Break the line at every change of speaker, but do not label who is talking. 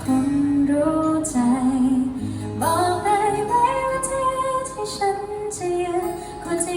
คนรู้ใจ บอกเลไหมว่าที่ที่ฉันจะยืนควรจะ